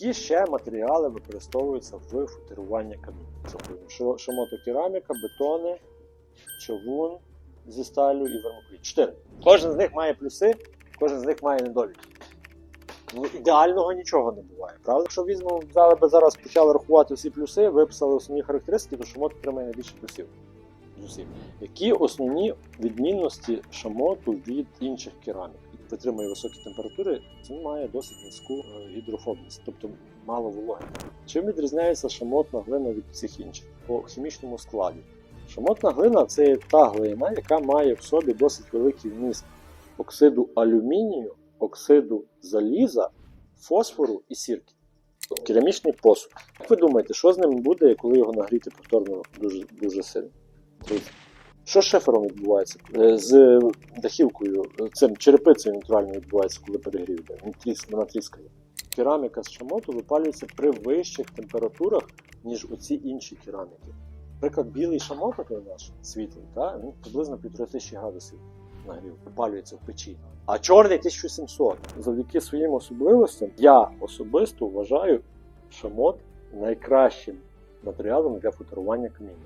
Які ще матеріали використовуються в футируванні каміння? Шамотокераміка, бетони, човун зі сталю і вермокріт. Чотири. Кожен з них має плюси, кожен з них має недоліки. Ну, ідеального нічого не буває, правда? Якщо візьмемо, взяли би зараз почали рахувати всі плюси, виписали основні характеристики, то шамот отримає найбільше плюсів. З. Які основні відмінності шамоту від інших керамік? Витримує високі температури, він має досить низьку е, гідрофобність, тобто мало вологи. Чим відрізняється шамотна глина від всіх інших? По хімічному складі. Шамотна глина це та глина, яка має в собі досить великий вміст оксиду алюмінію, оксиду заліза, фосфору і сірки. Керамічний посуд. Як ви думаєте, що з ним буде, коли його нагріти повторно дуже, дуже сильно? Що з шифером відбувається? Е, З дахівкою, цим черепицею натурально відбувається, коли перегрів. Вона тріскає. Кераміка з шамоту випалюється при вищих температурах, ніж оці інші кераміки. Наприклад, білий шамот, який наш світлий, та, він приблизно 1500 градусів нагрів, випалюється в печі. А чорний 1700. Завдяки своїм особливостям я особисто вважаю шамот найкращим матеріалом для футурування каміння.